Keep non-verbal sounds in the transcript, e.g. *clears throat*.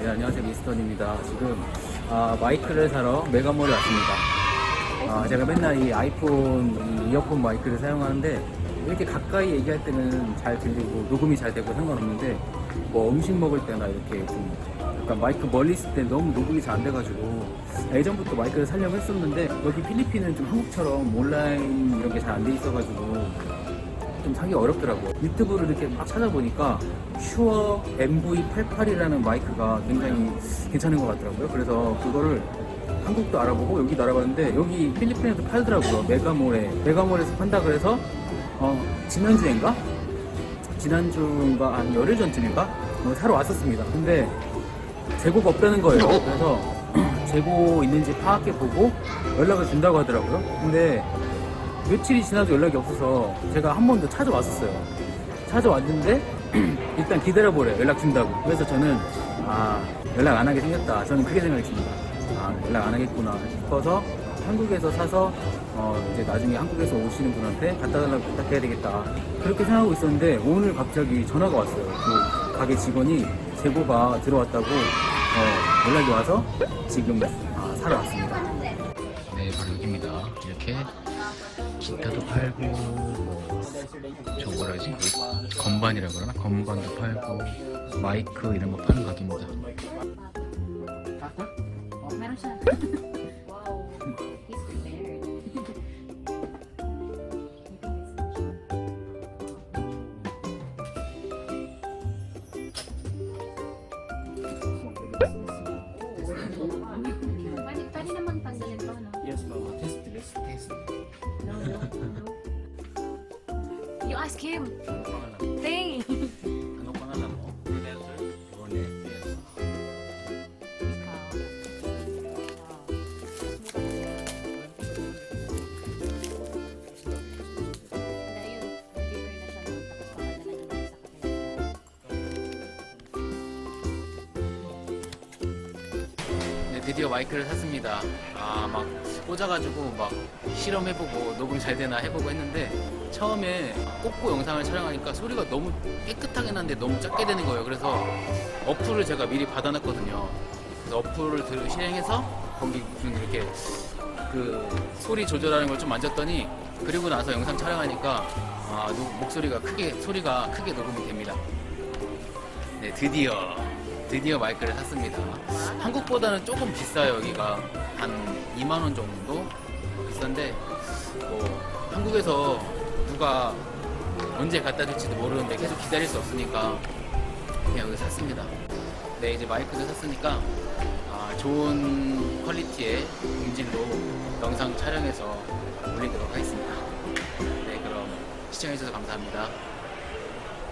네, 안녕하세요. 미스턴입니다. 지금 아, 마이크를 사러 메가몰에 왔습니다. 아, 제가 맨날 이 아이폰 이 이어폰 마이크를 사용하는데 이렇게 가까이 얘기할 때는 잘 들리고 녹음이 잘 되고 상관없는데 뭐 음식 먹을 때나 이렇게 좀 약간 마이크 멀리 있을 때 너무 녹음이 잘 안 돼가지고 예전부터 마이크를 사려고 했었는데 여기 필리핀은 좀 한국처럼 온라인 이런 게 잘 안 돼 있어가지고 좀 사기 어렵더라고요. 유튜브를 이렇게 막 찾아보니까 슈어 MV88이라는 마이크가 굉장히 괜찮은 것 같더라고요. 그래서 그거를 한국도 알아보고 여기도 알아봤는데 여기 필리핀에도 팔더라고요. 메가몰에 메가몰에서 판다 그래서 어, 지난주인가? 지난주인가 한 열흘 전쯤인가? 어, 사러 왔었습니다. 근데 재고가 없다는 거예요. 그래서 *clears throat* 재고 있는지 파악해 보고 연락을 준다고 하더라고요. 근데 며칠이 지나도 연락이 없어서 제가 한 번 더 찾아왔었어요. 찾아왔는데 *clears throat* 일단 기다려보래 연락 준다고. 그래서 저는 아 연락 안 하게 생겼다. 저는 그렇게 생각했습니다. 아 연락 안 하겠구나 싶어서 한국에서 사서 어 이제 나중에 한국에서 오시는 분한테 갖다 달라고 부탁해야 되겠다. 그렇게 생각하고 있었는데 오늘 갑자기 전화가 왔어요. 그 가게 직원이 재고가 들어왔다고 어, 연락이 와서 지금 아, 사러 왔습니다. 네, 바로 여기입니다. 이렇게 기타도 팔고 뭐저 뭐라지 건반이라 그러나 건반도 팔고 마이크 이런 거 파는 가게입니다. You ask him. Ano pangalan? Hey! Ano pangalan mo? Nelson. Rone. Yes. 네, 드디어 마이크를 샀습니다. 아, 막 꽂아가지고 막 실험해보고 녹음 잘 되나 해보고 했는데 처음에 꽂고 영상을 촬영하니까 소리가 너무 깨끗하게 나는데 너무 작게 되는 거예요. 그래서 어플을 제가 미리 받아놨거든요. 그래서 어플을 들- 실행해서 거기 무슨 이렇게 그 소리 조절하는 걸 좀 만졌더니 그리고 나서 영상 촬영하니까 아, 노- 목소리가 크게 소리가 크게 녹음이 됩니다. 네, 드디어 드디어 마이크를 샀습니다. 한국보다는 조금 비싸요 여기가 한 2만 원 정도 비싼데 뭐 한국에서 누가 언제 갖다 줄지도 모르는데 계속 기다릴 수 없으니까 그냥 여기 샀습니다. 네 이제 마이크도 샀으니까 아, 좋은 퀄리티의 음질로 영상 촬영해서 올리도록 하겠습니다. 네 그럼 시청해주셔서 감사합니다.